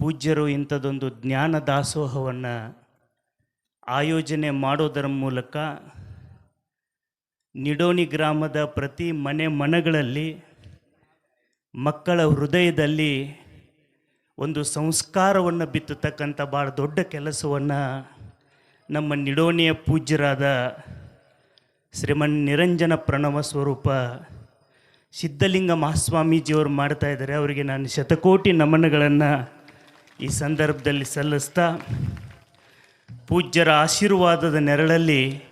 ಪೂಜ್ಯರು ಇಂಥದ್ದೊಂದು ಜ್ಞಾನ ದಾಸೋಹವನ್ನು ಆಯೋಜನೆ ಮಾಡೋದರ ಮೂಲಕ ನಿಡೋಣಿ ಗ್ರಾಮದ ಪ್ರತಿ ಮನೆ ಮನಗಳಲ್ಲಿ ಮಕ್ಕಳ ಹೃದಯದಲ್ಲಿ ಒಂದು ಸಂಸ್ಕಾರವನ್ನು ಬಿತ್ತತಕ್ಕಂಥ ಭಾಳ ದೊಡ್ಡ ಕೆಲಸವನ್ನು ನಮ್ಮ ನಿಡೋಣಿಯ ಪೂಜ್ಯರಾದ ಶ್ರೀಮನ್ ನಿರಂಜನ ಪ್ರಣವ ಸ್ವರೂಪ ಸಿದ್ಧಲಿಂಗ ಮಹಾಸ್ವಾಮೀಜಿಯವರು ಮಾಡ್ತಾ ಇದ್ದಾರೆ. ಅವರಿಗೆ ನಾನು ಶತಕೋಟಿ ನಮನಗಳನ್ನು ಈ ಸಂದರ್ಭದಲ್ಲಿ ಸಲ್ಲಿಸ್ತಾ ಪೂಜ್ಯರ ಆಶೀರ್ವಾದದ ನೆರಳಲ್ಲಿ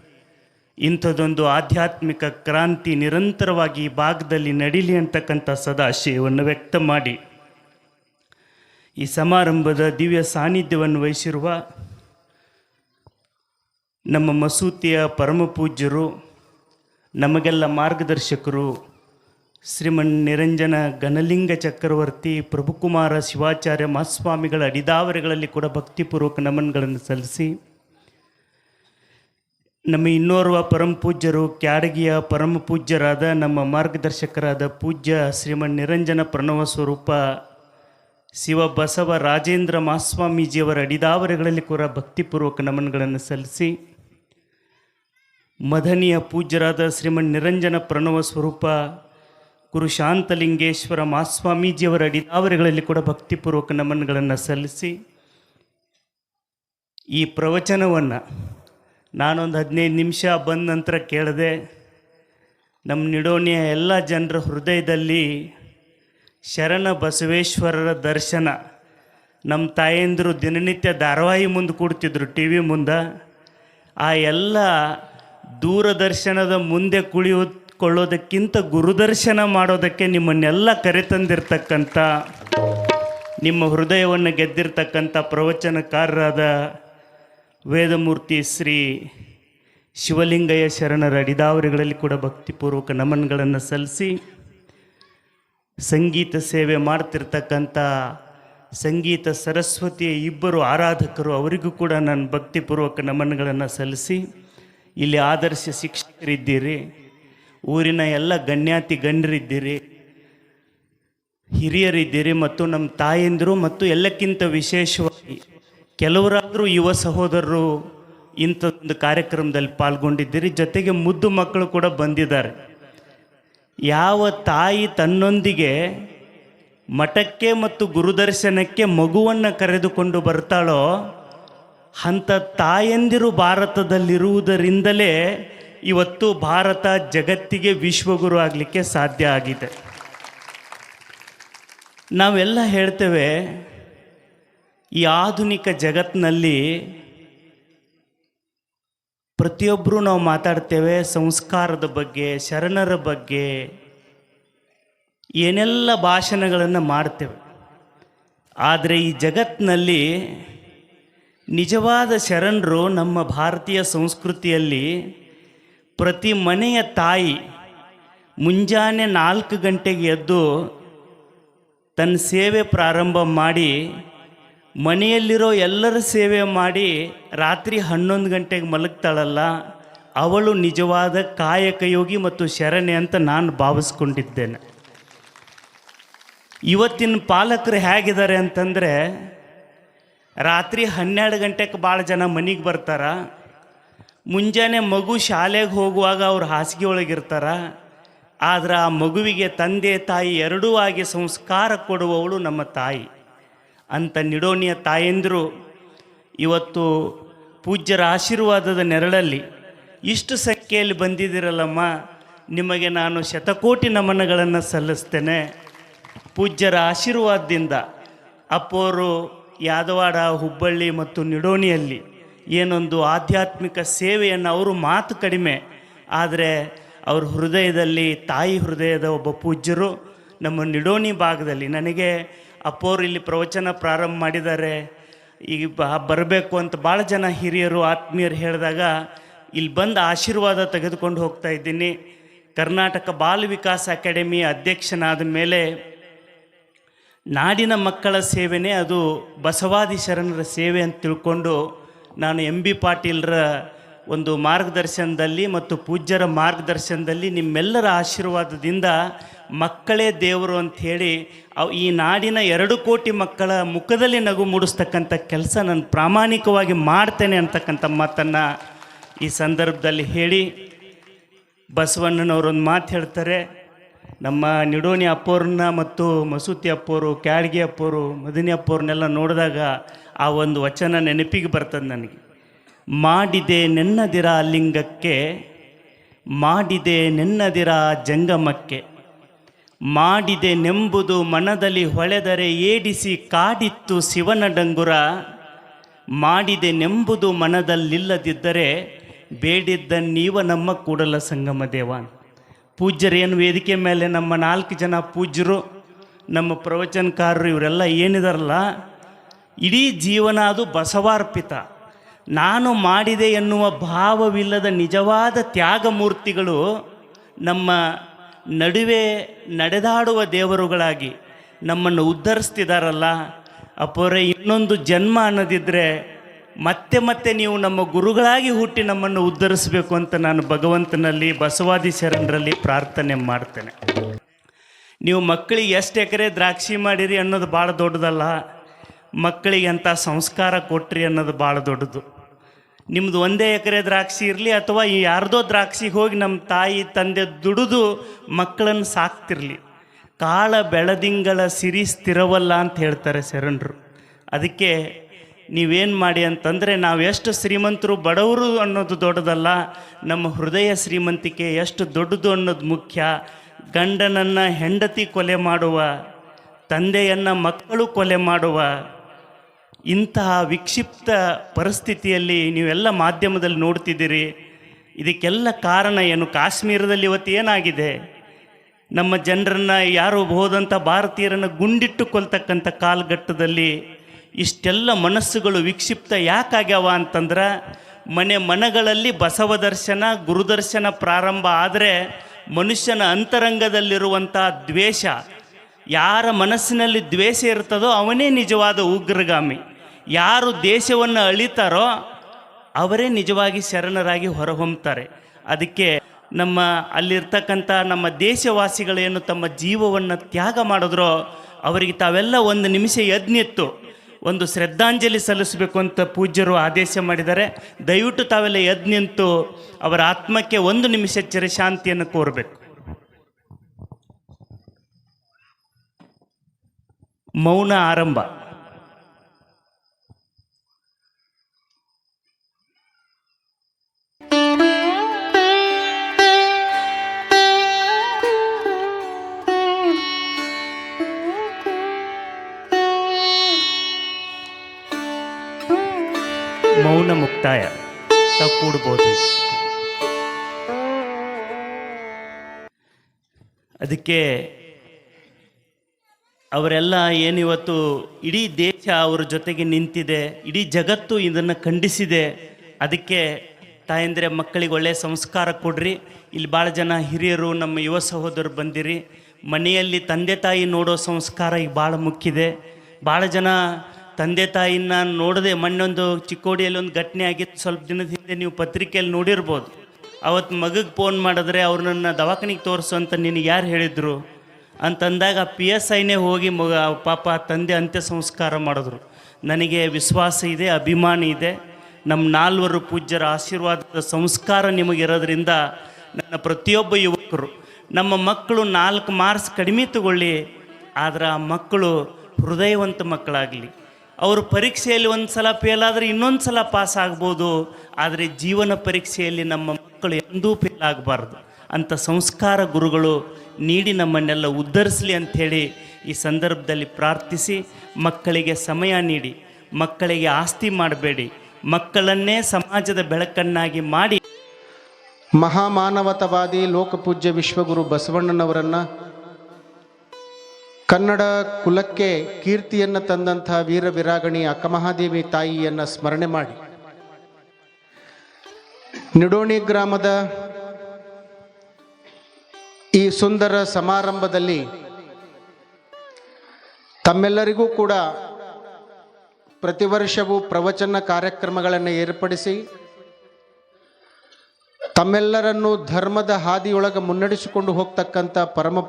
ಇಂಥದ್ದೊಂದು ಆಧ್ಯಾತ್ಮಿಕ ಕ್ರಾಂತಿ ನಿರಂತರವಾಗಿ ಈ ಭಾಗದಲ್ಲಿ ನಡೀಲಿ ಅಂತಕ್ಕಂಥ ಸದಾಶಯವನ್ನು ವ್ಯಕ್ತ ಮಾಡಿ. ಈ ಸಮಾರಂಭದ ದಿವ್ಯ ಸಾನ್ನಿಧ್ಯವನ್ನು ವಹಿಸಿರುವ ನಮ್ಮ ಮಸೂತಿಯ ಪರಮ ಪೂಜ್ಯರು ನಮಗೆಲ್ಲ ಮಾರ್ಗದರ್ಶಕರು ಶ್ರೀಮನ್ ನಿರಂಜನ ಘನಲಿಂಗ ಚಕ್ರವರ್ತಿ, ಪ್ರಭುಕುಮಾರ ಶಿವಾಚಾರ್ಯ ಮಹಾಸ್ವಾಮಿಗಳ ಅಡಿದಾವರೆಗಳಲ್ಲಿ ಕೂಡ ಭಕ್ತಿಪೂರ್ವಕ ನಮನಗಳನ್ನು ಸಲ್ಲಿಸಿ, ನಮ್ಮ ಇನ್ನೋರ್ವ ಪರಮ ಪೂಜ್ಯರು, ಕ್ಯಾಡಗಿಯ ಪರಮ ಪೂಜ್ಯರಾದ ನಮ್ಮ ಮಾರ್ಗದರ್ಶಕರಾದ ಪೂಜ್ಯ ಶ್ರೀಮನ್ ನಿರಂಜನ ಪ್ರಣವ ಸ್ವರೂಪ, ಶಿವ ಬಸವ ರಾಜೇಂದ್ರ ಮಹಾಸ್ವಾಮೀಜಿಯವರ ಅಡಿದಾವರೆಗಳಲ್ಲಿ ಕೂಡ ಭಕ್ತಿಪೂರ್ವಕ ನಮನಗಳನ್ನು ಸಲ್ಲಿಸಿ, ಮದನಿಯ ಪೂಜ್ಯರಾದ ಶ್ರೀಮನ್ ನಿರಂಜನ ಪ್ರಣವ ಸ್ವರೂಪ ಗುರು ಶಾಂತಲಿಂಗೇಶ್ವರ ಮಹಾಸ್ವಾಮೀಜಿಯವರ ಅಡಿದಾವರಿಗಳಲ್ಲಿ ಕೂಡ ಭಕ್ತಿಪೂರ್ವಕ ನಮನಗಳನ್ನು ಸಲ್ಲಿಸಿ ಈ ಪ್ರವಚನವನ್ನು ನಾನೊಂದು ಹದಿನೈದು ನಿಮಿಷ ಬಂದ ನಂತರ ಕೇಳಿದೆ ನಮ್ಮ ನಿಡೋಣಿಯ ಎಲ್ಲ ಜನರ ಹೃದಯದಲ್ಲಿ ಶರಣ ಬಸವೇಶ್ವರರ ದರ್ಶನ ನಮ್ಮ ತಾಯಂದಿರು ದಿನನಿತ್ಯ ಧಾರಾವಾಹಿ ಮುಂದೆ ಕೂಡ್ತಿದ್ರು ಟಿ ವಿ ಮುಂದೆ. ಆ ಎಲ್ಲ ದೂರದರ್ಶನದ ಮುಂದೆ ಕುಳಿಯುಕೊಳ್ಳೋದಕ್ಕಿಂತ ಗುರುದರ್ಶನ ಮಾಡೋದಕ್ಕೆ ನಿಮ್ಮನ್ನೆಲ್ಲ ಕರೆತಂದಿರ್ತಕ್ಕಂಥ, ನಿಮ್ಮ ಹೃದಯವನ್ನು ಗೆದ್ದಿರ್ತಕ್ಕಂಥ ಪ್ರವಚನಕಾರರಾದ ವೇದಮೂರ್ತಿ ಶ್ರೀ ಶಿವಲಿಂಗಯ್ಯ ಶರಣರ ಅಡಿದಾವರಿಗಳಲ್ಲಿ ಕೂಡ ಭಕ್ತಿಪೂರ್ವಕ ನಮನಗಳನ್ನು ಸಲ್ಲಿಸಿ ಸಂಗೀತ ಸೇವೆ ಮಾಡ್ತಿರ್ತಕ್ಕಂಥ ಸಂಗೀತ ಸರಸ್ವತಿಯ ಇಬ್ಬರು ಆರಾಧಕರು ಅವರಿಗೂ ಕೂಡ ನಾನು ಭಕ್ತಿಪೂರ್ವಕ ನಮನಗಳನ್ನು ಸಲ್ಲಿಸಿ ಇಲ್ಲಿ ಆದರ್ಶ ಶಿಕ್ಷಕರಿದ್ದೀರಿ. ಊರಿನ ಎಲ್ಲ ಗಣ್ಯಾತಿ ಗಣ್ಯರಿದ್ದೀರಿ, ಹಿರಿಯರಿದ್ದೀರಿ ಮತ್ತು ನಮ್ಮ ತಾಯಂದಿರು ಮತ್ತು ಎಲ್ಲಕ್ಕಿಂತ ವಿಶೇಷವಾಗಿ ಕೆಲವರಾದರೂ ಯುವ ಸಹೋದರರು ಇಂಥದ್ದೊಂದು ಕಾರ್ಯಕ್ರಮದಲ್ಲಿ ಪಾಲ್ಗೊಂಡಿದ್ದೀರಿ. ಜೊತೆಗೆ ಮುದ್ದು ಮಕ್ಕಳು ಕೂಡ ಬಂದಿದ್ದಾರೆ. ಯಾವ ತಾಯಿ ತನ್ನೊಂದಿಗೆ ಮಠಕ್ಕೆ ಮತ್ತು ಗುರುದರ್ಶನಕ್ಕೆ ಮಗುವನ್ನು ಕರೆದುಕೊಂಡು ಬರ್ತಾಳೋ, ಅಂಥ ತಾಯಂದಿರು ಭಾರತದಲ್ಲಿರುವುದರಿಂದಲೇ ಇವತ್ತು ಭಾರತ ಜಗತ್ತಿಗೆ ವಿಶ್ವಗುರು ಆಗಲಿಕ್ಕೆ ಸಾಧ್ಯ ಆಗಿದೆ. ನಾವೆಲ್ಲ ಹೇಳ್ತೇವೆ, ಈ ಆಧುನಿಕ ಜಗತ್ತಿನಲ್ಲಿ ಪ್ರತಿಯೊಬ್ಬರೂ ನಾವು ಮಾತಾಡ್ತೇವೆ ಸಂಸ್ಕಾರದ ಬಗ್ಗೆ, ಶರಣರ ಬಗ್ಗೆ, ಏನೆಲ್ಲ ಭಾಷಣಗಳನ್ನು ಮಾಡ್ತೇವೆ. ಆದರೆ ಈ ಜಗತ್ತಿನಲ್ಲಿ ನಿಜವಾದ ಶರಣರು ನಮ್ಮ ಭಾರತೀಯ ಸಂಸ್ಕೃತಿಯಲ್ಲಿ ಪ್ರತಿ ಮನೆಯ ತಾಯಿ ಮುಂಜಾನೆ ನಾಲ್ಕು ಗಂಟೆಗೆ ಎದ್ದು ತನ್ನ ಸೇವೆ ಪ್ರಾರಂಭ ಮಾಡಿ, ಮನೆಯಲ್ಲಿರೋ ಎಲ್ಲರ ಸೇವೆ ಮಾಡಿ ರಾತ್ರಿ ಹನ್ನೊಂದು ಗಂಟೆಗೆ ಮಲಗ್ತಾಳಲ್ಲ, ಅವಳು ನಿಜವಾದ ಕಾಯಕಯೋಗಿ ಮತ್ತು ಶರಣೆ ಅಂತ ನಾನು ಭಾವಿಸ್ಕೊಂಡಿದ್ದೇನೆ. ಇವತ್ತಿನ ಪಾಲಕರು ಹೇಗಿದ್ದಾರೆ ಅಂತಂದರೆ, ರಾತ್ರಿ ಹನ್ನೆರಡು ಗಂಟೆಗೆ ಭಾಳ ಜನ ಮನೆಗೆ ಬರ್ತಾರ. ಮುಂಜಾನೆ ಮಗು ಶಾಲೆಗೆ ಹೋಗುವಾಗ ಅವ್ರು ಹಾಸಿಗೆ ಒಳಗಿರ್ತಾರ ಆದ್ರೆ ಆ ಮಗುವಿಗೆ ತಂದೆ ತಾಯಿ ಎರಡೂ ಆಗಿ ಸಂಸ್ಕಾರ ಕೊಡುವವಳು ನಮ್ಮ ತಾಯಿ. ಅಂತ ನಿಡೋಣಿಯ ತಾಯಂದಿರು ಇವತ್ತು ಪೂಜ್ಯರ ಆಶೀರ್ವಾದದ ನೆರಳಲ್ಲಿ ಇಷ್ಟು ಸಂಖ್ಯೆಯಲ್ಲಿ ಬಂದಿದ್ದೀರಲ್ಲಮ್ಮ, ನಿಮಗೆ ನಾನು ಶತಕೋಟಿ ನಮನಗಳನ್ನು ಸಲ್ಲಿಸ್ತೇನೆ. ಪೂಜ್ಯರ ಆಶೀರ್ವಾದದಿಂದ ಅಪ್ಪೋರು ಯಾದವಾಡ, ಹುಬ್ಬಳ್ಳಿ ಮತ್ತು ನಿಡೋಣಿಯಲ್ಲಿ ಏನೊಂದು ಆಧ್ಯಾತ್ಮಿಕ ಸೇವೆಯನ್ನು ಅವರು ಮಾತು ಕಡಿಮೆ, ಆದರೆ ಅವ್ರ ಹೃದಯದಲ್ಲಿ, ತಾಯಿ ಹೃದಯದ ಒಬ್ಬ ಪೂಜ್ಯರು ನಮ್ಮ ನಿಡೋಣಿ ಭಾಗದಲ್ಲಿ. ನನಗೆ ಅಪ್ಪೋರು ಇಲ್ಲಿ ಪ್ರವಚನ ಪ್ರಾರಂಭ ಮಾಡಿದ್ದಾರೆ. ಈಗ ಬರಬೇಕು ಅಂತ ಭಾಳ ಜನ ಹಿರಿಯರು, ಆತ್ಮೀಯರು ಹೇಳಿದಾಗ ಇಲ್ಲಿ ಬಂದು ಆಶೀರ್ವಾದ ತೆಗೆದುಕೊಂಡು ಹೋಗ್ತಾ ಇದ್ದೀನಿ. ಕರ್ನಾಟಕ ಬಾಲ ವಿಕಾಸ ಅಕಾಡೆಮಿ ಅಧ್ಯಕ್ಷನಾದ ಮೇಲೆ ನಾಡಿನ ಮಕ್ಕಳ ಸೇವೆನೇ ಅದು ಬಸವಾದಿ ಶರಣರ ಸೇವೆ ಅಂತ ತಿಳ್ಕೊಂಡು ನಾನು ಎಂ ಬಿ ಪಾಟೀಲ್ರ ಒಂದು ಮಾರ್ಗದರ್ಶನದಲ್ಲಿ ಮತ್ತು ಪೂಜ್ಯರ ಮಾರ್ಗದರ್ಶನದಲ್ಲಿ ನಿಮ್ಮೆಲ್ಲರ ಆಶೀರ್ವಾದದಿಂದ ಮಕ್ಕಳೇ ದೇವರು ಅಂಥೇಳಿ ಅವು ಈ ನಾಡಿನ ಎರಡು ಕೋಟಿ ಮಕ್ಕಳ ಮುಖದಲ್ಲಿ ನಗು ಮೂಡಿಸ್ತಕ್ಕಂಥ ಕೆಲಸ ನಾನು ಪ್ರಾಮಾಣಿಕವಾಗಿ ಮಾಡ್ತೇನೆ ಅಂತಕ್ಕಂಥ ಮಾತನ್ನು ಈ ಸಂದರ್ಭದಲ್ಲಿ ಹೇಳಿ ಬಸವಣ್ಣನವರೊಂದು ಮಾತು ಹೇಳ್ತಾರೆ. ನಮ್ಮ ನಿಡೋಣಿ ಅಪ್ಪೋರನ್ನ ಮತ್ತು ಮಸೂತಿ ಅಪ್ಪೋರು ಕ್ಯಾಡ್ಗೆ ಅಪ್ಪೋರು ಮದಿನಿ ಅಪ್ಪೋರನ್ನೆಲ್ಲ ನೋಡಿದಾಗ ಆ ಒಂದು ವಚನ ನೆನಪಿಗೆ ಬರ್ತದೆ ನನಗೆ. ಮಾಡಿದೆ ನೆನ್ನದಿರ ಲಿಂಗಕ್ಕೆ, ಮಾಡಿದೆ ನೆನ್ನದಿರ ಜಂಗಮಕ್ಕೆ. ಮಾಡಿದೆ ನೆಂಬುದು ಮನದಲ್ಲಿ ಹೊಳೆದರೆ ಏಡಿಸಿ ಕಾಡಿತ್ತು ಶಿವನ ಡಂಗುರ. ಮಾಡಿದೆ ನೆಂಬುದು ಮನದಲ್ಲಿಲ್ಲದಿದ್ದರೆ ಬೇಡಿದ್ದ ನೀವ ನಮ್ಮ ಕೂಡಲ ಸಂಗಮ ದೇವ. ಪೂಜ್ಯರೇನು ವೇದಿಕೆ ಮೇಲೆ ನಮ್ಮ ನಾಲ್ಕು ಜನ ಪೂಜ್ಯರು, ನಮ್ಮ ಪ್ರವಚನಕಾರರು ಇವರೆಲ್ಲ ಏನಿದಾರಲ್ಲ ಇಡೀ ಜೀವನ ಅದು ಬಸವಾರ್ಪಿತ. ನಾನು ಮಾಡಿದೆ ಎನ್ನುವ ಭಾವವಿಲ್ಲದ ನಿಜವಾದ ತ್ಯಾಗಮೂರ್ತಿಗಳು ನಮ್ಮ ನಡುವೆ ನಡೆದಾಡುವ ದೇವರುಗಳಾಗಿ ನಮ್ಮನ್ನು ಉದ್ಧರಿಸ್ತಿದಾರಲ್ಲ. ಅಪ್ಪರೆ ಇನ್ನೊಂದು ಜನ್ಮ ಅನ್ನೋದಿದ್ರೆ ಮತ್ತೆ ಮತ್ತೆ ನೀವು ನಮ್ಮ ಗುರುಗಳಾಗಿ ಹುಟ್ಟಿ ನಮ್ಮನ್ನು ಉದ್ಧರಿಸಬೇಕು ಅಂತ ನಾನು ಭಗವಂತನಲ್ಲಿ ಬಸವಾದಿ ಶರಣರಲ್ಲಿ ಪ್ರಾರ್ಥನೆ ಮಾಡ್ತೇನೆ. ನೀವು ಮಕ್ಕಳಿಗೆ ಎಷ್ಟು ಎಕರೆ ದ್ರಾಕ್ಷಿ ಮಾಡಿರಿ ಅನ್ನೋದು ಭಾಳ ದೊಡ್ಡದಲ್ಲ. ಮಕ್ಕಳಿಗೆ ಅಂಥ ಸಂಸ್ಕಾರ ಕೊಟ್ರಿ ಅನ್ನೋದು ಭಾಳ ದೊಡ್ಡದು. ನಿಮ್ಮದು ಒಂದೇ ಎಕರೆ ದ್ರಾಕ್ಷಿ ಇರಲಿ ಅಥವಾ ಈ ಯಾರ್ದೋ ದ್ರಾಕ್ಷಿಗೆ ಹೋಗಿ ನಮ್ಮ ತಾಯಿ, ತಂದೆ ದುಡಿದು ಮಕ್ಕಳನ್ನು ಸಾಕ್ತಿರಲಿ. ಕಾಳ ಬೆಳದಿಂಗಳ ಸಿರಿ ಸ್ಥಿರವಲ್ಲ ಅಂತ ಹೇಳ್ತಾರೆ ಶರಣರು. ಅದಕ್ಕೆ ನೀವೇನು ಮಾಡಿ ಅಂತಂದರೆ ನಾವು ಎಷ್ಟು ಶ್ರೀಮಂತರು ಬಡವರು ಅನ್ನೋದು ದೊಡ್ಡದಲ್ಲ, ನಮ್ಮ ಹೃದಯ ಶ್ರೀಮಂತಿಕೆ ಎಷ್ಟು ದೊಡ್ಡದು ಅನ್ನೋದು ಮುಖ್ಯ. ಗಂಡನನ್ನು ಹೆಂಡತಿ ಕೊಲೆ ಮಾಡುವ, ತಂದೆಯನ್ನು ಮಕ್ಕಳು ಕೊಲೆ ಮಾಡುವ ಇಂತಹ ವಿಕ್ಷಿಪ್ತ ಪರಿಸ್ಥಿತಿಯಲ್ಲಿ ನೀವೆಲ್ಲ ಮಾಧ್ಯಮದಲ್ಲಿ ನೋಡ್ತಿದ್ದೀರಿ. ಇದಕ್ಕೆಲ್ಲ ಕಾರಣ ಏನು? ಕಾಶ್ಮೀರದಲ್ಲಿ ಇವತ್ತು ಏನಾಗಿದೆ? ನಮ್ಮ ಜನರನ್ನು ಯಾರು ಹೋದಂಥ ಭಾರತೀಯರನ್ನು ಗುಂಡಿಟ್ಟು ಕೊಲ್ತಕ್ಕಂಥ ಕಾಲಘಟ್ಟದಲ್ಲಿ ಇಷ್ಟೆಲ್ಲ ಮನಸ್ಸುಗಳು ವಿಕ್ಷಿಪ್ತ ಯಾಕಾಗ್ಯಾವ ಅಂತಂದ್ರೆ, ಮನೆ ಮನಗಳಲ್ಲಿ ಬಸವ ದರ್ಶನ ಗುರುದರ್ಶನ ಪ್ರಾರಂಭ ಆದರೆ ಮನುಷ್ಯನ ಅಂತರಂಗದಲ್ಲಿರುವಂಥ ದ್ವೇಷ, ಯಾರ ಮನಸ್ಸಿನಲ್ಲಿ ದ್ವೇಷ ಇರ್ತದೋ ಅವನೇ ನಿಜವಾದ ಉಗ್ರಗಾಮಿ. ಯಾರು ದೇಶವನ್ನು ಅಳಿತಾರೋ ಅವರೇ ನಿಜವಾಗಿ ಶರಣರಾಗಿ ಹೊರಹೊಮ್ತಾರೆ. ಅದಕ್ಕೆ ನಮ್ಮ ಅಲ್ಲಿರ್ತಕ್ಕಂಥ ನಮ್ಮ ದೇಶವಾಸಿಗಳೇನು ತಮ್ಮ ಜೀವವನ್ನು ತ್ಯಾಗ ಮಾಡಿದ್ರೋ ಅವರಿಗೆ ತಾವೆಲ್ಲ ಒಂದು ನಿಮಿಷ ಯಜ್ಞಿತ್ತು ಒಂದು ಶ್ರದ್ಧಾಂಜಲಿ ಸಲ್ಲಿಸಬೇಕು ಅಂತ ಪೂಜ್ಯರು ಆದೇಶ ಮಾಡಿದ್ದಾರೆ. ದಯವಿಟ್ಟು ತಾವೆಲ್ಲ ಯಜ್ಞಿಂತು ಅವರ ಆತ್ಮಕ್ಕೆ ಒಂದು ನಿಮಿಷ ಚಿರಶಾಂತಿಯನ್ನು ಕೋರಬೇಕು. ಮೌನ ಆರಂಭ. ಮೌನ ಮುಕ್ತಾಯ. ತಾವು ಅದಕ್ಕೆ ಅವರೆಲ್ಲ ಏನಿವತ್ತು ಇಡೀ ದೇಶ ಅವರ ಜೊತೆಗೆ ನಿಂತಿದೆ, ಇಡೀ ಜಗತ್ತು ಇದನ್ನು ಖಂಡಿಸಿದೆ. ಅದಕ್ಕೆ ತಾಯಂದ್ರೆ, ಮಕ್ಕಳಿಗೆ ಒಳ್ಳೆಯ ಸಂಸ್ಕಾರ ಕೊಡ್ರಿ. ಇಲ್ಲಿ ಭಾಳ ಜನ ಹಿರಿಯರು, ನಮ್ಮ ಯುವ ಸಹೋದರರು ಬಂದಿರಿ. ಮನೆಯಲ್ಲಿ ತಂದೆ ತಾಯಿ ನೋಡೋ ಸಂಸ್ಕಾರ ಈಗ ಭಾಳ ಮುಖ್ಯಿದೆ ಭಾಳ ಜನ ತಂದೆ ತಾಯಿನ ನೋಡದೆ ಮಣ್ಣೊಂದು ಚಿಕ್ಕೋಡಿಯಲ್ಲಿ ಒಂದು ಘಟನೆ ಆಗಿತ್ತು. ಸ್ವಲ್ಪ ದಿನದ ಹಿಂದೆ ನೀವು ಪತ್ರಿಕೆಯಲ್ಲಿ ನೋಡಿರ್ಬೋದು. ಅವತ್ತು ಮಗಗೆ ಫೋನ್ ಮಾಡಿದ್ರೆ ಅವ್ರನ್ನ ದವಾಖಾನಿಗೆ ತೋರಿಸು ಅಂತ ನಿನಗೆ ಯಾರು ಹೇಳಿದರು? ಅಂತಂದಾಗ ಪಿ ಎಸ್ ಐನೇ ಹೋಗಿ ಮಗ, ಪಾಪ ತಂದೆ ಅಂತ್ಯ ಸಂಸ್ಕಾರ ಮಾಡಿದ್ರು. ನನಗೆ ವಿಶ್ವಾಸ ಇದೆ, ಅಭಿಮಾನ ಇದೆ. ನಮ್ಮ ನಾಲ್ವರು ಪೂಜ್ಯರ ಆಶೀರ್ವಾದದ ಸಂಸ್ಕಾರ ನಿಮಗಿರೋದ್ರಿಂದ ನನ್ನ ಪ್ರತಿಯೊಬ್ಬ ಯುವಕರು, ನಮ್ಮ ಮಕ್ಕಳು ನಾಲ್ಕು ಮಾರ್ಕ್ಸ್ ಕಡಿಮೆ ತಗೊಳ್ಳಿ. ಆದ್ರೆ ಆ ಮಕ್ಕಳು ಹೃದಯವಂತ ಮಕ್ಕಳಾಗಲಿ. ಅವರು ಪರೀಕ್ಷೆಯಲ್ಲಿ ಒಂದು ಸಲ ಫೇಲ್ ಆದರೆ ಇನ್ನೊಂದು ಸಲ ಪಾಸ್ ಆಗ್ಬೋದು. ಆದರೆ ಜೀವನ ಪರೀಕ್ಷೆಯಲ್ಲಿ ನಮ್ಮ ಮಕ್ಕಳು ಎಂದೂ ಫೇಲ್ ಆಗಬಾರ್ದು. ಅಂಥ ಸಂಸ್ಕಾರ ಗುರುಗಳು ನೀಡಿ ನಮ್ಮನ್ನೆಲ್ಲ ಉದ್ಧರಿಸಲಿ ಅಂಥೇಳಿ ಈ ಸಂದರ್ಭದಲ್ಲಿ ಪ್ರಾರ್ಥಿಸಿ, ಮಕ್ಕಳಿಗೆ ಸಮಯ ನೀಡಿ, ಮಕ್ಕಳಿಗೆ ಆಸ್ತಿ ಮಾಡಬೇಡಿ, ಮಕ್ಕಳನ್ನೇ ಸಮಾಜದ ಬೆಳಕನ್ನಾಗಿ ಮಾಡಿ. ಮಹಾಮಾನವತವಾದಿ ಲೋಕಪೂಜ್ಯ ವಿಶ್ವಗುರು ಬಸವಣ್ಣನವರನ್ನ ಕನ್ನಡ ಕುಲಕ್ಕೆ ಕೀರ್ತಿಯನ್ನು ತಂದಂಥ ವೀರ ವಿರಾಗಣಿ ಅಕ್ಕಮಹಾದೇವಿ ತಾಯಿಯನ್ನು ಸ್ಮರಣೆ ಮಾಡಿ. ನಿಡೋಣಿ ಗ್ರಾಮದ ಈ ಸುಂದರ ಸಮಾರಂಭದಲ್ಲಿ ತಮ್ಮೆಲ್ಲರಿಗೂ ಕೂಡ ಪ್ರತಿ ವರ್ಷವೂ ಪ್ರವಚನ ಕಾರ್ಯಕ್ರಮಗಳನ್ನು ಏರ್ಪಡಿಸಿ ತಮ್ಮೆಲ್ಲರನ್ನು ಧರ್ಮದ ಹಾದಿಯೊಳಗೆ ಮುನ್ನಡೆಸಿಕೊಂಡು ಹೋಗ್ತಕ್ಕಂಥ ಪರಮ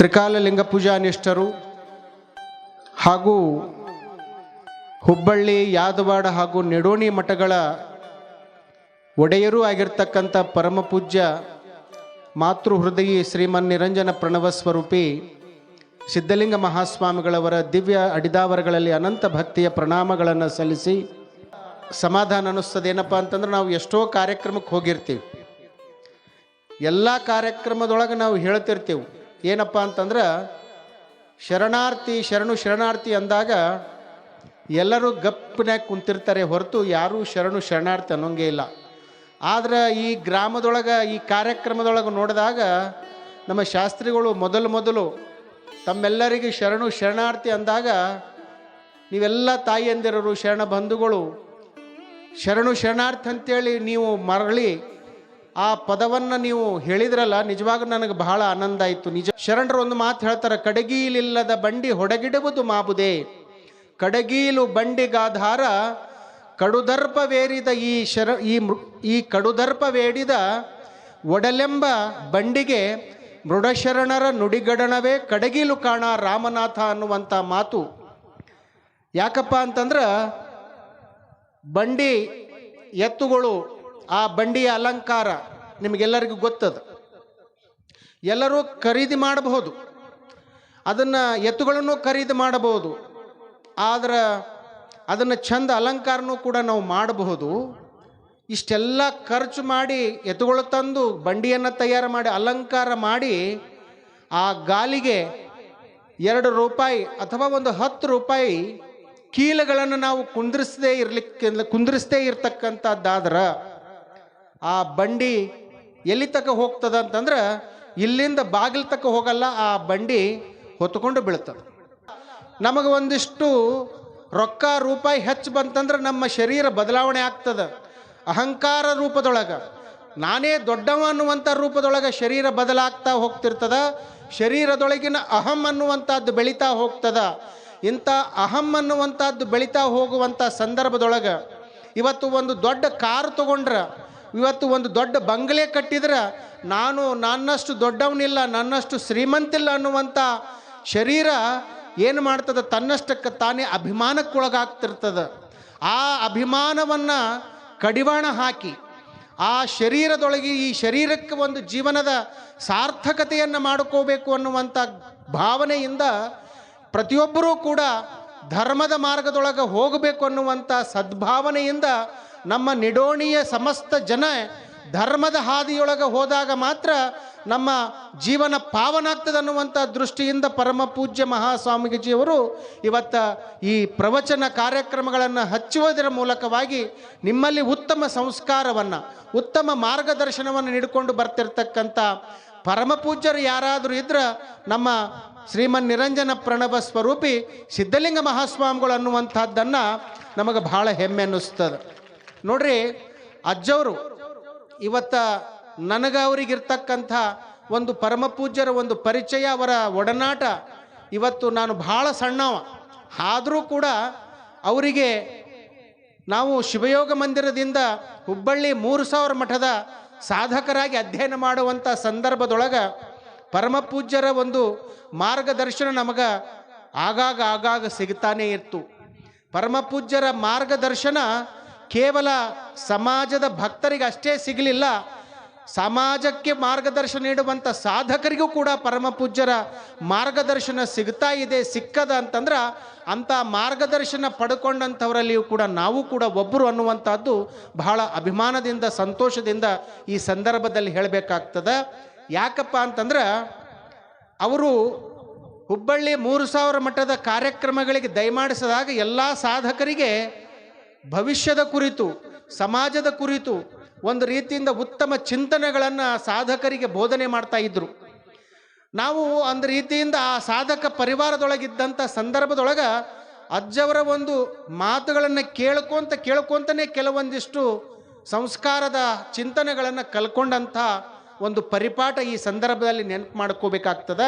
ಪೂಜ್ಯರು ಪೂಜಾ ನಿಷ್ಠರು ಹಾಗೂ ಹುಬ್ಬಳ್ಳಿ, ಯಾದವಾಡ ಹಾಗೂ ನೆಡೋಣಿ ಮಠಗಳ ಒಡೆಯರೂ ಆಗಿರ್ತಕ್ಕಂಥ ಪರಮ ಪೂಜ್ಯ ಮಾತೃ ಹೃದಯಿ ಶ್ರೀಮನ್ ನಿರಂಜನ ಪ್ರಣವ ಸ್ವರೂಪಿ ಸಿದ್ಧಲಿಂಗ ಮಹಾಸ್ವಾಮಿಗಳವರ ದಿವ್ಯ ಅಡಿದಾವರಗಳಲ್ಲಿ ಅನಂತ ಭಕ್ತಿಯ ಪ್ರಣಾಮಗಳನ್ನು ಸಲ್ಲಿಸಿ ಸಮಾಧಾನ ಅನ್ನಿಸ್ತದೆ. ಏನಪ್ಪ ಅಂತಂದ್ರೆ ನಾವು ಎಷ್ಟೋ ಕಾರ್ಯಕ್ರಮಕ್ಕೆ ಹೋಗಿರ್ತೀವಿ. ಎಲ್ಲ ಕಾರ್ಯಕ್ರಮದೊಳಗೆ ನಾವು ಹೇಳ್ತಿರ್ತೀವಿ. ಏನಪ್ಪ ಅಂತಂದ್ರೆ, ಶರಣಾರ್ಥಿ ಶರಣು ಶರಣಾರ್ಥಿ ಅಂದಾಗ ಎಲ್ಲರೂ ಗಪ್ಪನ್ಯಾಗ ಕುಂತಿರ್ತಾರೆ ಹೊರತು ಯಾರೂ ಶರಣು ಶರಣಾರ್ಥಿ ಅನ್ನೋಂಗೇ ಇಲ್ಲ. ಆದ್ರೆ ಈ ಗ್ರಾಮದೊಳಗೆ, ಈ ಕಾರ್ಯಕ್ರಮದೊಳಗೆ ನೋಡಿದಾಗ ನಮ್ಮ ಶಾಸ್ತ್ರಿಗಳು ಮೊದಲು ಮೊದಲು ತಮ್ಮೆಲ್ಲರಿಗೆ ಶರಣು ಶರಣಾರ್ಥಿ ಅಂದಾಗ ನೀವೆಲ್ಲ ತಾಯಿಯಂದಿರೋರು, ಶರಣ ಬಂಧುಗಳು, ಶರಣು ಶರಣಾರ್ಥಿ ಅಂತೇಳಿ ನೀವು ಮರಳಿ ಆ ಪದವನ್ನು ನೀವು ಹೇಳಿದ್ರಲ್ಲ ನಿಜವಾಗ ನನಗೆ ಬಹಳ ಆನಂದ ಆಯಿತು. ನಿಜ, ಶರಣರು ಒಂದು ಮಾತು ಹೇಳ್ತಾರೆ, ಕಡಗೀಲಿಲ್ಲದ ಬಂಡಿ ಹೊಡಗಿಡುವುದು ಮಾಬುದೆ. ಕಡಗೀಲು ಬಂಡಿಗಾಧಾರ ಕಡುದರ್ಪವೇರಿದ ಈ ಶರ, ಈ ಈ ಕಡುದರ್ಪವೇಡಿದ ಒಡಲೆಂಬ ಬಂಡಿಗೆ ಮೃಡಶರಣರ ನುಡಿಗಡಣವೇ ಕಡಗೀಲು ಕಾಣ ರಾಮನಾಥ ಅನ್ನುವಂಥ ಮಾತು. ಯಾಕಪ್ಪ ಅಂತಂದ್ರೆ, ಬಂಡಿ ಎತ್ತುಗಳು ಆ ಬಂಡಿಯ ಅಲಂಕಾರ ನಿಮಗೆಲ್ಲರಿಗೂ ಗೊತ್ತದ. ಎಲ್ಲರೂ ಖರೀದಿ ಮಾಡಬಹುದು. ಅದನ್ನು ಎತ್ತುಗಳನ್ನು ಖರೀದಿ ಮಾಡಬಹುದು. ಆದ್ರೆ ಅದನ್ನು ಚಂದ ಅಲಂಕಾರನೂ ಕೂಡ ನಾವು ಮಾಡಬಹುದು. ಇಷ್ಟೆಲ್ಲ ಖರ್ಚು ಮಾಡಿ ಎತ್ತುಗಳು ತಂದು ಬಂಡಿಯನ್ನು ತಯಾರು ಮಾಡಿ ಅಲಂಕಾರ ಮಾಡಿ ಆ ಗಾಲಿಗೆ ಎರಡು ರೂಪಾಯಿ ಅಥವಾ ಒಂದು ಹತ್ತು ರೂಪಾಯಿ ಕೀಲಗಳನ್ನು ನಾವು ಕುಂದ್ರಿಸದೇ ಇರ್ಲಿಕ್ಕೆ ಕುಂದ್ರಿಸದೇ ಇರ್ತಕ್ಕಂಥದ್ದಾದ್ರೆ ಆ ಬಂಡಿ ಎಲ್ಲಿ ತಕ ಹೋಗ್ತದ ಅಂತಂದ್ರೆ ಇಲ್ಲಿಂದ ಬಾಗಿಲು ತಕ್ಕ ಹೋಗಲ್ಲ, ಆ ಬಂಡಿ ಹೊತ್ಕೊಂಡು ಬೀಳ್ತದೆ. ನಮಗೆ ಒಂದಿಷ್ಟು ರೊಕ್ಕ ರೂಪಾಯಿ ಹೆಚ್ಚು ಬಂತಂದ್ರೆ ನಮ್ಮ ಶರೀರ ಬದಲಾವಣೆ ಆಗ್ತದೆ. ಅಹಂಕಾರ ರೂಪದೊಳಗೆ. ನಾನೇ ದೊಡ್ಡವ ಅನ್ನುವಂಥ ರೂಪದೊಳಗೆ ಶರೀರ ಬದಲಾಗ್ತಾ ಹೋಗ್ತಿರ್ತದ. ಶರೀರದೊಳಗಿನ ಅಹಂ ಅನ್ನುವಂಥದ್ದು ಬೆಳೀತಾ ಹೋಗ್ತದ. ಇಂಥ ಅಹಂ ಅನ್ನುವಂಥದ್ದು ಬೆಳೀತಾ ಹೋಗುವಂಥ ಸಂದರ್ಭದೊಳಗೆ ಇವತ್ತು ಒಂದು ದೊಡ್ಡ ಕಾರ್ ತಗೊಂಡ್ರೆ ಇವತ್ತು ಒಂದು ದೊಡ್ಡ ಬಂಗಲೆ ಕಟ್ಟಿದ್ರೆ ನಾನು ನನ್ನಷ್ಟು ದೊಡ್ಡವನಿಲ್ಲ, ನನ್ನಷ್ಟು ಶ್ರೀಮಂತಿಲ್ಲ ಅನ್ನುವಂಥ ಶರೀರ ಏನು ಮಾಡ್ತದೆ? ತನ್ನಷ್ಟಕ್ಕೆ ತಾನೇ ಅಭಿಮಾನಕ್ಕೊಳಗಾಗ್ತಿರ್ತದೆ. ಆ ಅಭಿಮಾನವನ್ನು ಕಡಿವಾಣ ಹಾಕಿ, ಆ ಶರೀರದೊಳಗೆ ಈ ಶರೀರಕ್ಕೆ ಒಂದು ಜೀವನದ ಸಾರ್ಥಕತೆಯನ್ನು ಮಾಡ್ಕೋಬೇಕು ಅನ್ನುವಂಥ ಭಾವನೆಯಿಂದ ಪ್ರತಿಯೊಬ್ಬರೂ ಕೂಡ ಧರ್ಮದ ಮಾರ್ಗದೊಳಗೆ ಹೋಗಬೇಕು ಅನ್ನುವಂಥ ಸದ್ಭಾವನೆಯಿಂದ ನಮ್ಮ ನಿಡೋಣಿಯ ಸಮಸ್ತ ಜನ ಧರ್ಮದ ಹಾದಿಯೊಳಗೆ ಹೋದಾಗ ಮಾತ್ರ ನಮ್ಮ ಜೀವನ ಪಾವನಾಗ್ತದೆ ಅನ್ನುವಂಥ ದೃಷ್ಟಿಯಿಂದ ಪರಮ ಪೂಜ್ಯ ಮಹಾಸ್ವಾಮೀಜಿಯವರು ಇವತ್ತ ಈ ಪ್ರವಚನ ಕಾರ್ಯಕ್ರಮಗಳನ್ನು ಹಚ್ಚುವುದರ ಮೂಲಕವಾಗಿ ನಿಮ್ಮಲ್ಲಿ ಉತ್ತಮ ಸಂಸ್ಕಾರವನ್ನು, ಉತ್ತಮ ಮಾರ್ಗದರ್ಶನವನ್ನು ನೀಡಿಕೊಂಡು ಬರ್ತಿರ್ತಕ್ಕಂಥ ಪರಮ ಪೂಜ್ಯರು ಯಾರಾದರೂ ಇದ್ರೆ ನಮ್ಮ ಶ್ರೀಮನ್ ನಿರಂಜನ ಪ್ರಣವ ಸ್ವರೂಪಿ ಸಿದ್ಧಲಿಂಗ ಮಹಾಸ್ವಾಮಿಗಳು ಅನ್ನುವಂಥದ್ದನ್ನು ನಮಗೆ ಬಹಳ ಹೆಮ್ಮೆ ಅನ್ನಿಸ್ತದೆ. ನೋಡ್ರಿ, ಅಜ್ಜವರು, ಇವತ್ತ ನನಗೆ ಅವರಿಗಿರ್ತಕ್ಕಂಥ ಒಂದು ಪರಮ ಪೂಜ್ಯರ ಒಂದು ಪರಿಚಯ ಅವರ ಒಡನಾಟ ಇವತ್ತು ನಾನು ಬಹಳ ಸಣ್ಣವ. ಆದರೂ ಕೂಡ ಅವರಿಗೆ ನಾವು ಶಿವಯೋಗ ಮಂದಿರದಿಂದ ಹುಬ್ಬಳ್ಳಿ ಮೂರು ಸಾವಿರ ಮಠದ ಸಾಧಕರಾಗಿ ಅಧ್ಯಯನ ಮಾಡುವಂಥ ಸಂದರ್ಭದೊಳಗೆ ಪರಮ ಪೂಜ್ಯರ ಒಂದು ಮಾರ್ಗದರ್ಶನ ನಮಗೆ ಆಗಾಗ ಆಗಾಗ ಸಿಗ್ತಾನೇ ಇತ್ತು. ಪರಮ ಪೂಜ್ಯರ ಮಾರ್ಗದರ್ಶನ ಕೇವಲ ಸಮಾಜದ ಭಕ್ತರಿಗೆ ಅಷ್ಟೇ ಸಿಗಲಿಲ್ಲ, ಸಮಾಜಕ್ಕೆ ಮಾರ್ಗದರ್ಶನ ನೀಡುವಂಥ ಸಾಧಕರಿಗೂ ಕೂಡ ಪರಮ ಪೂಜ್ಯರ ಮಾರ್ಗದರ್ಶನ ಸಿಗ್ತಾ ಇದೆ, ಸಿಕ್ಕದ ಅಂತಂದ್ರೆ ಅಂಥ ಮಾರ್ಗದರ್ಶನ ಪಡ್ಕೊಂಡಂಥವರಲ್ಲಿಯೂ ಕೂಡ ನಾವು ಕೂಡ ಒಬ್ಬರು ಅನ್ನುವಂಥದ್ದು ಬಹಳ ಅಭಿಮಾನದಿಂದ, ಸಂತೋಷದಿಂದ ಈ ಸಂದರ್ಭದಲ್ಲಿ ಹೇಳಬೇಕಾಗ್ತದೆ. ಯಾಕಪ್ಪ ಅಂತಂದ್ರೆ ಅವರು ಹುಬ್ಬಳ್ಳಿ ಮೂರು ಸಾವಿರ ಮಟ್ಟದ ಕಾರ್ಯಕ್ರಮಗಳಿಗೆ ದಯಮಾಡಿಸಿದಾಗ ಎಲ್ಲ ಸಾಧಕರಿಗೆ ಭವಿಷ್ಯದ ಕುರಿತು, ಸಮಾಜದ ಕುರಿತು ಒಂದು ರೀತಿಯಿಂದ ಉತ್ತಮ ಚಿಂತನೆಗಳನ್ನು ಸಾಧಕರಿಗೆ ಬೋಧನೆ ಮಾಡ್ತಾ ಇದ್ರು. ನಾವು ಒಂದು ರೀತಿಯಿಂದ ಆ ಸಾಧಕ ಪರಿವಾರದೊಳಗಿದ್ದಂಥ ಸಂದರ್ಭದೊಳಗೆ ಅಜ್ಜವರ ಒಂದು ಮಾತುಗಳನ್ನು ಕೇಳ್ಕೊಂತ ಕೇಳ್ಕೊತನೇ ಕೆಲವೊಂದಿಷ್ಟು ಸಂಸ್ಕಾರದ ಚಿಂತನೆಗಳನ್ನು ಕಲ್ಕೊಂಡಂಥ ಒಂದು ಪರಿಪಾಠ ಈ ಸಂದರ್ಭದಲ್ಲಿ ನೆನಪು ಮಾಡ್ಕೋಬೇಕಾಗ್ತದ.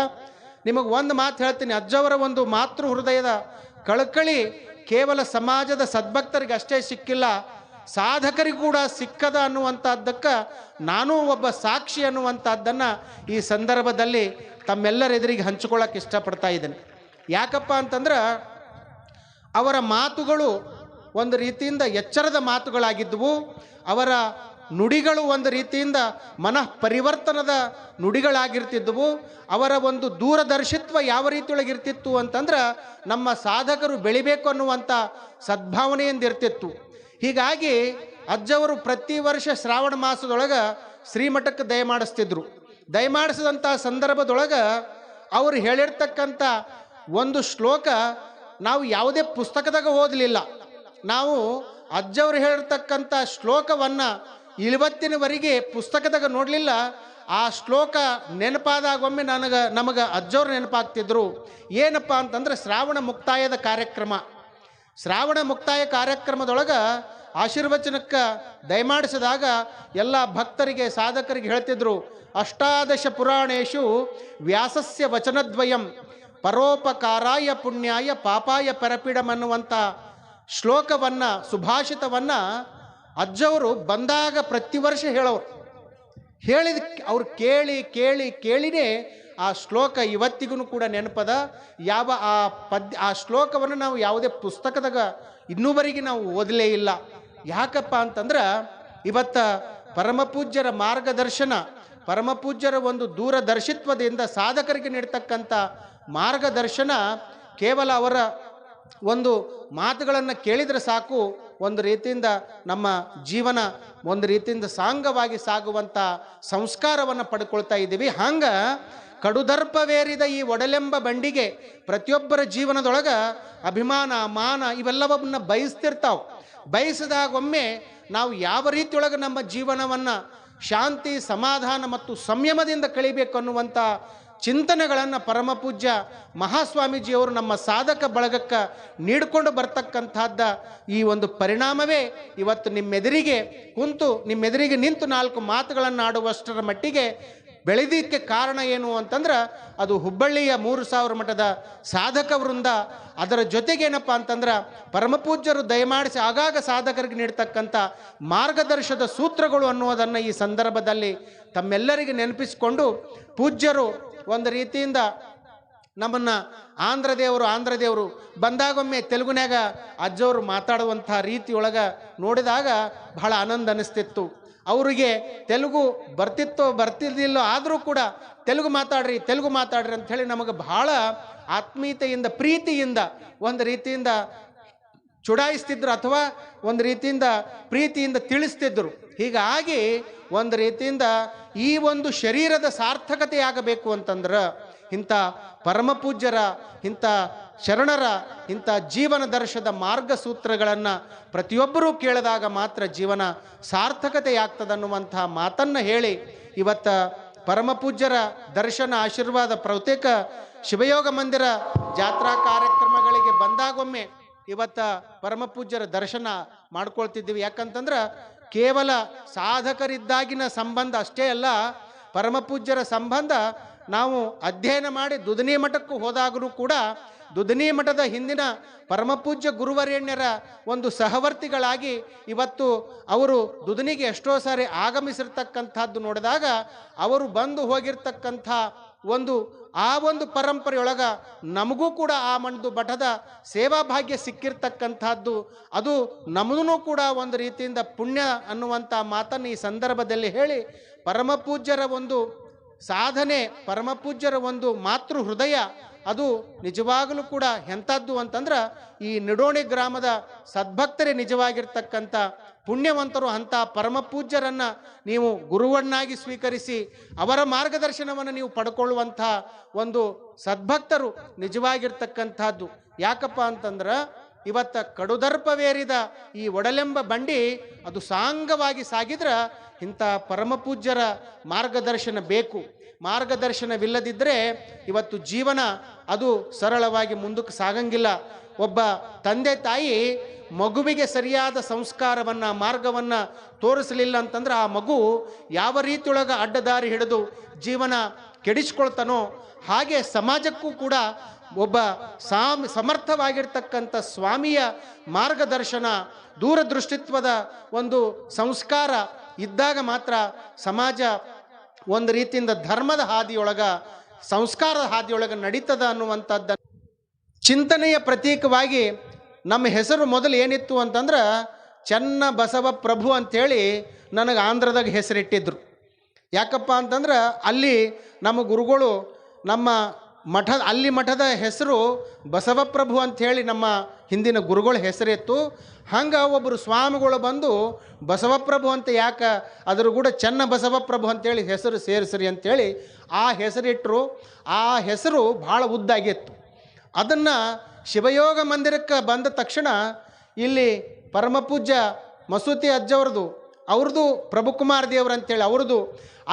ನಿಮಗೆ ಒಂದು ಮಾತು ಹೇಳ್ತೀನಿ. ಅಜ್ಜವರ ಒಂದು ಮಾತೃ ಹೃದಯದ ಕಳಕಳಿ ಕೇವಲ ಸಮಾಜದ ಸದ್ಭಕ್ತರಿಗಷ್ಟೇ ಸಿಕ್ಕಿಲ್ಲ, ಸಾಧಕರಿಗೂ ಕೂಡ ಸಿಕ್ಕದ ಅನ್ನುವಂಥದ್ದಕ್ಕೆ ನಾನೂ ಒಬ್ಬ ಸಾಕ್ಷಿ ಅನ್ನುವಂಥದ್ದನ್ನು ಈ ಸಂದರ್ಭದಲ್ಲಿ ತಮ್ಮೆಲ್ಲರ ಎದುರಿಗೆ ಹಂಚಿಕೊಳ್ಳೋಕೆ ಇಷ್ಟಪಡ್ತಾ ಇದ್ದೇನೆ. ಯಾಕಪ್ಪ ಅಂತಂದ್ರೆ ಅವರ ಮಾತುಗಳು ಒಂದು ರೀತಿಯಿಂದ ಎಚ್ಚರದ ಮಾತುಗಳಾಗಿದ್ದವು, ಅವರ ನುಡಿಗಳು ಒಂದು ರೀತಿಯಿಂದ ಮನಃ ಪರಿವರ್ತನದ ನುಡಿಗಳಾಗಿರ್ತಿದ್ದವು. ಅವರ ಒಂದು ದೂರದರ್ಶಿತ್ವ ಯಾವ ರೀತಿಯೊಳಗಿರ್ತಿತ್ತು ಅಂತಂದ್ರೆ ನಮ್ಮ ಸಾಧಕರು ಬೆಳಿಬೇಕು ಅನ್ನುವಂಥ ಸದ್ಭಾವನೆಯಿಂದ ಇರ್ತಿತ್ತು ಹೀಗಾಗಿ ಅಜ್ಜವರು ಪ್ರತಿ ವರ್ಷ ಶ್ರಾವಣ ಮಾಸದೊಳಗೆ ಶ್ರೀಮಠಕ್ಕೆ ದಯಮಾಡಿಸ್ತಿದ್ರು ದಯಮಾಡಿಸಿದಂಥ ಸಂದರ್ಭದೊಳಗೆ ಅವರು ಹೇಳಿರ್ತಕ್ಕಂಥ ಒಂದು ಶ್ಲೋಕ ನಾವು ಯಾವುದೇ ಪುಸ್ತಕದಾಗ ಓದಲಿಲ್ಲ. ನಾವು ಅಜ್ಜವರು ಹೇಳಿರ್ತಕ್ಕಂಥ ಶ್ಲೋಕವನ್ನು ಇವತ್ತಿನವರೆಗೆ ಪುಸ್ತಕದಾಗ ನೋಡಲಿಲ್ಲ, ಆ ಶ್ಲೋಕ ನೆನಪಾದಾಗ ಒಮ್ಮೆ ನನಗೆ, ನಮಗೆ ಅಜ್ಜವ್ರು ನೆನಪಾಗ್ತಿದ್ರು. ಏನಪ್ಪ ಅಂತಂದ್ರೆ ಶ್ರಾವಣ ಮುಕ್ತಾಯದ ಕಾರ್ಯಕ್ರಮ. ಶ್ರಾವಣ ಮುಕ್ತಾಯ ಕಾರ್ಯಕ್ರಮದೊಳಗೆ ಆಶೀರ್ವಚನಕ್ಕೆ ದಯಮಾಡಿಸಿದಾಗ ಎಲ್ಲ ಭಕ್ತರಿಗೆ, ಸಾಧಕರಿಗೆ ಹೇಳ್ತಿದ್ರು, ಅಷ್ಟಾದಶ ಪುರಾಣೇಶು ವ್ಯಾಸಸ್ಯ ವಚನದ್ವಯಂ ಪರೋಪಕಾರಾಯ ಪುಣ್ಯಾಯ ಪಾಪಾಯ ಪರಪೀಡಂ ಅನ್ನುವಂಥ ಶ್ಲೋಕವನ್ನು, ಸುಭಾಷಿತವನ್ನು ಅಜ್ಜವರು ಬಂದಾಗ ಪ್ರತಿ ವರ್ಷ ಹೇಳೋರು. ಹೇಳಿದ ಅವ್ರು ಕೇಳಿ ಕೇಳಿ, ಕೇಳಿನೇ ಆ ಶ್ಲೋಕ ಇವತ್ತಿಗೂ ಕೂಡ ನೆನಪದ. ಯಾವ ಆ ಪದ್ಯ, ಆ ಶ್ಲೋಕವನ್ನು ನಾವು ಯಾವುದೇ ಪುಸ್ತಕದಾಗ ಇನ್ನೂವರೆಗೆ ನಾವು ಓದಲೇ ಇಲ್ಲ. ಯಾಕಪ್ಪ ಅಂತಂದ್ರೆ ಇವತ್ತ ಪರಮಪೂಜ್ಯರ ಮಾರ್ಗದರ್ಶನ, ಪರಮಪೂಜ್ಯರ ಒಂದು ದೂರದರ್ಶಿತ್ವದಿಂದ ಸಾಧಕರಿಗೆ ನೀಡ್ತಕ್ಕಂಥ ಮಾರ್ಗದರ್ಶನ ಕೇವಲ ಅವರ ಒಂದು ಮಾತುಗಳನ್ನು ಕೇಳಿದರೆ ಸಾಕು ಒಂದು ರೀತಿಯಿಂದ ನಮ್ಮ ಜೀವನ ಒಂದು ರೀತಿಯಿಂದ ಸಾಂಗವಾಗಿ ಸಾಗುವಂಥ ಸಂಸ್ಕಾರವನ್ನು ಪಡ್ಕೊಳ್ತಾ ಇದ್ದೀವಿ. ಹಂಗ ಕಡುದರ್ಪವೇರಿದ ಈ ಒಡಲೆಂಬ ಬಂಡಿಗೆ ಪ್ರತಿಯೊಬ್ಬರ ಜೀವನದೊಳಗೆ ಅಭಿಮಾನ, ಮಾನ ಇವೆಲ್ಲವನ್ನ ಬಯಸ್ತಿರ್ತಾವೆ. ಬಯಸಿದಾಗೊಮ್ಮೆ ನಾವು ಯಾವ ರೀತಿಯೊಳಗೆ ನಮ್ಮ ಜೀವನವನ್ನು ಶಾಂತಿ, ಸಮಾಧಾನ ಮತ್ತು ಸಂಯಮದಿಂದ ಕಳಿಬೇಕು ಅನ್ನುವಂಥ ಚಿಂತನೆಗಳನ್ನು ಪರಮಪೂಜ್ಯ ಮಹಾಸ್ವಾಮೀಜಿಯವರು ನಮ್ಮ ಸಾಧಕ ಬಳಗಕ್ಕೆ ನೀಡಿಕೊಂಡು ಬರ್ತಕ್ಕಂಥದ್ದ ಈ ಒಂದು ಪರಿಣಾಮವೇ ಇವತ್ತು ನಿಮ್ಮೆದುರಿಗೆ ಕುಂತು ನಿಮ್ಮೆದುರಿಗೆ ನಿಂತು ನಾಲ್ಕು ಮಾತುಗಳನ್ನು ಆಡುವಷ್ಟರ ಮಟ್ಟಿಗೆ ಬೆಳೆದಿದ್ದಕ್ಕೆ ಕಾರಣ ಏನು ಅಂತಂದ್ರೆ ಅದು ಹುಬ್ಬಳ್ಳಿಯ ಮೂರು ಸಾವಿರ ಮಠದ ಸಾಧಕ ವೃಂದ. ಅದರ ಜೊತೆಗೇನಪ್ಪ ಅಂತಂದ್ರೆ ಪರಮಪೂಜ್ಯರು ದಯಮಾಡಿಸಿ ಆಗಾಗ ಸಾಧಕರಿಗೆ ನೀಡ್ತಕ್ಕಂಥ ಮಾರ್ಗದರ್ಶದ ಸೂತ್ರಗಳು ಅನ್ನುವುದನ್ನು ಈ ಸಂದರ್ಭದಲ್ಲಿ ತಮ್ಮೆಲ್ಲರಿಗೆ ನೆನಪಿಸಿಕೊಂಡು ಪೂಜ್ಯರು ಒಂದು ರೀತಿಯಿಂದ ನಮ್ಮನ್ನು ಆಂಧ್ರ ದೇವರು ಆಂಧ್ರ ದೇವರು ಬಂದಾಗೊಮ್ಮೆ ತೆಲುಗುನ್ಯಾಗ ಅಜ್ಜವರು ಮಾತಾಡುವಂಥ ರೀತಿಯೊಳಗೆ ನೋಡಿದಾಗ ಬಹಳ ಆನಂದ ಅನಿಸ್ತಿತ್ತು. ಅವರಿಗೆ ತೆಲುಗು ಬರ್ತಿತ್ತೋ ಬರ್ತಿದ್ದಿಲ್ಲೋ ಆದರೂ ಕೂಡ ತೆಲುಗು ಮಾತಾಡ್ರಿ ತೆಲುಗು ಮಾತಾಡ್ರಿ ಅಂಥೇಳಿ ನಮಗೆ ಬಹಳ ಆತ್ಮೀಯತೆಯಿಂದ, ಪ್ರೀತಿಯಿಂದ ಒಂದು ರೀತಿಯಿಂದ ಚುಡಾಯಿಸ್ತಿದ್ರು ಅಥವಾ ಒಂದು ರೀತಿಯಿಂದ ಪ್ರೀತಿಯಿಂದ ತಿಳಿಸ್ತಿದ್ರು. ಹೀಗಾಗಿ ಒಂದು ರೀತಿಯಿಂದ ಈ ಒಂದು ಶರೀರದ ಸಾರ್ಥಕತೆಯಾಗಬೇಕು ಅಂತಂದ್ರೆ ಇಂಥ ಪರಮಪೂಜ್ಯರ, ಇಂಥ ಶರಣರ, ಇಂಥ ಜೀವನ ದರ್ಶದ ಮಾರ್ಗಸೂತ್ರಗಳನ್ನು ಪ್ರತಿಯೊಬ್ಬರೂ ಕೇಳಿದಾಗ ಮಾತ್ರ ಜೀವನ ಸಾರ್ಥಕತೆಯಾಗ್ತದನ್ನುವಂಥ ಮಾತನ್ನು ಹೇಳಿ ಇವತ್ತ ಪರಮಪೂಜ್ಯರ ದರ್ಶನ ಆಶೀರ್ವಾದ ಪ್ರತ್ಯೇಕ ಶಿವಯೋಗ ಮಂದಿರ ಜಾತ್ರಾ ಕಾರ್ಯಕ್ರಮಗಳಿಗೆ ಬಂದಾಗೊಮ್ಮೆ ಇವತ್ತ ಪರಮಪೂಜ್ಯರ ದರ್ಶನ ಮಾಡ್ಕೊಳ್ತಿದ್ದೀವಿ. ಯಾಕಂತಂದ್ರೆ ಕೇವಲ ಸಾಧಕರಿದ್ದಾಗಿನ ಸಂಬಂಧ ಅಷ್ಟೇ ಅಲ್ಲ, ಪರಮಪೂಜ್ಯರ ಸಂಬಂಧ ನಾವು ಅಧ್ಯಯನ ಮಾಡಿ ದುದನಿ ಮಠಕ್ಕೂ ಹೋದಾಗಲೂ ಕೂಡ ದುದನಿ ಮಠದ ಹಿಂದಿನ ಪರಮಪೂಜ್ಯ ಗುರುವರೇಣ್ಯರ ಒಂದು ಸಹವರ್ತಿಗಳಾಗಿ ಇವತ್ತು ಅವರು ದುದನಿಗೆ ಎಷ್ಟೋ ಸಾರಿ ಆಗಮಿಸಿರ್ತಕ್ಕಂಥದ್ದು ನೋಡಿದಾಗ ಅವರು ಬಂದು ಹೋಗಿರ್ತಕ್ಕಂಥ ಒಂದು, ಆ ಒಂದು ಪರಂಪರೆಯೊಳಗ ನಮಗೂ ಕೂಡ ಆ ಮಣ್ಣದು ಮಠದ ಸೇವಾ ಭಾಗ್ಯ ಸಿಕ್ಕಿರ್ತಕ್ಕಂಥದ್ದು. ಅದು ನಮಗೂ ಕೂಡ ಒಂದು ರೀತಿಯಿಂದ ಪುಣ್ಯ ಅನ್ನುವಂಥ ಮಾತನ್ನು ಈ ಸಂದರ್ಭದಲ್ಲಿ ಹೇಳಿ ಪರಮಪೂಜ್ಯರ ಒಂದು ಸಾಧನೆ ಪರಮಪೂಜ್ಯರ ಒಂದು ಮಾತೃ ಹೃದಯ ಅದು ನಿಜವಾಗಲೂ ಕೂಡ ಎಂಥದ್ದು ಅಂತಂದ್ರೆ, ಈ ನಿಡೋಣಿ ಗ್ರಾಮದ ಸದ್ಭಕ್ತರೇ ನಿಜವಾಗಿರ್ತಕ್ಕಂಥ ಪುಣ್ಯವಂತರು ಅಂಥ ಪರಮಪೂಜ್ಯರನ್ನು ನೀವು ಗುರುವನ್ನಾಗಿ ಸ್ವೀಕರಿಸಿ, ಅವರ ಮಾರ್ಗದರ್ಶನವನ್ನು ನೀವು ಪಡ್ಕೊಳ್ಳುವಂಥ ಒಂದು ಸದ್ಭಕ್ತರು ನಿಜವಾಗಿರ್ತಕ್ಕಂಥದ್ದು. ಯಾಕಪ್ಪ ಅಂತಂದ್ರೆ, ಇವತ್ತ ಕಡುದರ್ಪವೇರಿದ ಈ ಒಡಲೆಂಬ ಬಂಡಿ, ಅದು ಸಾಂಗವಾಗಿ ಸಾಗಿದ್ರೆ ಇಂಥ ಪರಮಪೂಜ್ಯರ ಮಾರ್ಗದರ್ಶನ ಬೇಕು. ಮಾರ್ಗದರ್ಶನವಿಲ್ಲದಿದ್ದರೆ ಇವತ್ತು ಜೀವನ ಅದು ಸರಳವಾಗಿ ಮುಂದಕ್ಕೆ ಸಾಗಂಗಿಲ್ಲ. ಒಬ್ಬ ತಂದೆ ತಾಯಿ ಮಗುವಿಗೆ ಸರಿಯಾದ ಸಂಸ್ಕಾರವನ್ನು, ಮಾರ್ಗವನ್ನು ತೋರಿಸಲಿಲ್ಲ ಅಂತಂದ್ರೆ ಆ ಮಗು ಯಾವ ರೀತಿಯೊಳಗೆ ಅಡ್ಡದಾರಿ ಹಿಡಿದು ಜೀವನ ಕೆಡಿಸ್ಕೊಳ್ತಾನೋ ಹಾಗೆ ಸಮಾಜಕ್ಕೂ ಕೂಡ ಒಬ್ಬ ಸಾಮ್, ಸಮರ್ಥವಾಗಿರ್ತಕ್ಕಂಥ ಸ್ವಾಮಿಯ ಮಾರ್ಗದರ್ಶನ, ದೂರದೃಷ್ಟಿತ್ವದ ಒಂದು ಸಂಸ್ಕಾರ ಇದ್ದಾಗ ಮಾತ್ರ ಸಮಾಜ ಒಂದು ರೀತಿಯಿಂದ ಧರ್ಮದ ಹಾದಿಯೊಳಗ, ಸಂಸ್ಕಾರದ ಹಾದಿಯೊಳಗೆ ನಡೀತದ ಅನ್ನುವಂಥದ್ದು ಚಿಂತನೆಯ ಪ್ರತೀಕವಾಗಿ ನಮ್ಮ ಹೆಸರು ಮೊದಲು ಏನಿತ್ತು ಅಂತಂದ್ರೆ ಚೆನ್ನ ಬಸವ ಪ್ರಭು ಅಂಥೇಳಿ ನನಗೆ ಆಂಧ್ರದಾಗ ಹೆಸರಿಟ್ಟಿದ್ರು. ಯಾಕಪ್ಪ ಅಂತಂದ್ರೆ ಅಲ್ಲಿ ನಮ್ಮ ಗುರುಗಳು ನಮ್ಮ ಮಠ ಅಲ್ಲಿ ಮಠದ ಹೆಸರು ಬಸವಪ್ರಭು ಅಂಥೇಳಿ ನಮ್ಮ ಹಿಂದಿನ ಗುರುಗಳ ಹೆಸರಿತ್ತು. ಹಂಗೆ ಒಬ್ಬರು ಸ್ವಾಮಿಗಳು ಬಂದು, ಬಸವಪ್ರಭು ಅಂತ ಯಾಕೆ ಅದರ ಕೂಡ ಚೆನ್ನ ಬಸವಪ್ರಭು ಅಂತೇಳಿ ಹೆಸರು ಸೇರಿಸ್ರಿ ಅಂತೇಳಿ ಆ ಹೆಸರಿಟ್ಟರು ಆ ಹೆಸರು ಭಾಳ ಉದ್ದಾಗಿತ್ತು. ಅದನ್ನು ಶಿವಯೋಗ ಮಂದಿರಕ್ಕೆ ಬಂದ ತಕ್ಷಣ ಇಲ್ಲಿ ಪರಮಪೂಜ್ಯ ಮಸೂತಿ ಅಜ್ಜವ್ರದ್ದು ಅವ್ರದ್ದು ಪ್ರಭುಕುಮಾರ್ ದೇವ್ರು ಅಂತೇಳಿ ಅವ್ರದ್ದು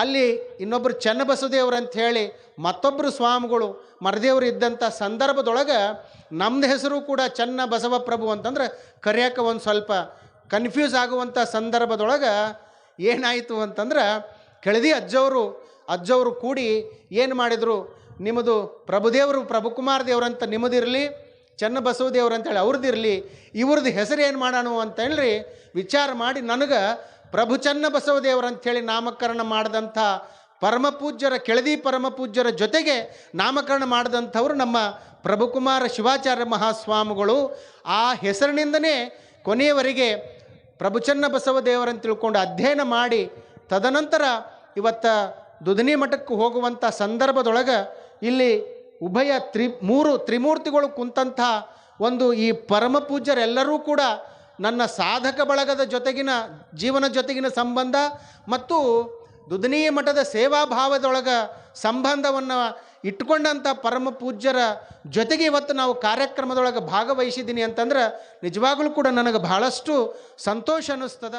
ಅಲ್ಲಿ ಇನ್ನೊಬ್ಬರು ಅಂತ ಅಂಥೇಳಿ ಮತ್ತೊಬ್ಬರು ಸ್ವಾಮಿಗಳು ಮರದೇವರು ಇದ್ದಂಥ ಸಂದರ್ಭದೊಳಗೆ ನಮ್ಮದು ಹೆಸರು ಕೂಡ ಚನ್ನ ಬಸವ ಪ್ರಭು ಅಂತಂದ್ರೆ ಕರೆಯೋಕೆ ಒಂದು ಸ್ವಲ್ಪ ಕನ್ಫ್ಯೂಸ್ ಆಗುವಂಥ ಸಂದರ್ಭದೊಳಗೆ ಏನಾಯಿತು ಅಂತಂದ್ರೆ ಕೆಳದಿ ಅಜ್ಜವರು ಅಜ್ಜವರು ಕೂಡಿ ಏನು ಮಾಡಿದರು? ನಿಮ್ಮದು ಪ್ರಭುದೇವರು ಪ್ರಭುಕುಮಾರ್ ದೇವ್ರಂತ ನಿಮ್ಮದಿರಲಿ ಚನ್ನಬಸವದೇವ್ರು ಅಂತೇಳಿ ಅವ್ರದ್ದಿರಲಿ ಇವ್ರದ್ದು ಹೆಸರು ಏನು ಮಾಡೋಣ ಅಂತೇಳಿ ವಿಚಾರ ಮಾಡಿ ನನಗೆ ಪ್ರಭು ಚನ್ನ ಬಸವದೇವ್ರು ಅಂಥೇಳಿ ನಾಮಕರಣ ಮಾಡಿದಂಥ ಪರಮಪೂಜ್ಯರ, ಕೆಳದಿ ಪರಮಪೂಜ್ಯರ ಜೊತೆಗೆ ನಾಮಕರಣ ಮಾಡಿದಂಥವರು ನಮ್ಮ ಪ್ರಭುಕುಮಾರ ಶಿವಾಚಾರ್ಯ ಮಹಾಸ್ವಾಮಿಗಳು. ಆ ಹೆಸರಿನಿಂದನೇ ಕೊನೆಯವರೆಗೆ ಪ್ರಭುಚನ್ನ ಬಸವದೇವರನ್ನು ತಿಳ್ಕೊಂಡು ಅಧ್ಯಯನ ಮಾಡಿ, ತದನಂತರ ಇವತ್ತ ದುಧನಿ ಮಠಕ್ಕೆ ಹೋಗುವಂಥ ಸಂದರ್ಭದೊಳಗೆ ಇಲ್ಲಿ ಉಭಯ ತ್ರಿ, ಮೂರು ತ್ರಿಮೂರ್ತಿಗಳು ಕುಂತಹ ಒಂದು ಈ ಪರಮ ಪೂಜ್ಯರೆಲ್ಲರೂ ಕೂಡ ನನ್ನ ಸಾಧಕ ಬಳಗದ ಜೊತೆಗಿನ, ಜೀವನ ಜೊತೆಗಿನ ಸಂಬಂಧ ಮತ್ತು ದುಧನಿ ಮಠದ ಸೇವಾಭಾವದೊಳಗೆ ಸಂಬಂಧವನ್ನು ಇಟ್ಕೊಂಡಂಥ ಪರಮ ಪೂಜ್ಯರ ಜೊತೆಗೆ ಇವತ್ತು ನಾವು ಕಾರ್ಯಕ್ರಮದೊಳಗೆ ಭಾಗವಹಿಸಿದ್ದೀನಿ ಅಂತಂದ್ರೆ ನಿಜವಾಗಲೂ ಕೂಡ ನನಗೆ ಬಹಳಷ್ಟು ಸಂತೋಷ ಅನ್ನಿಸ್ತದ.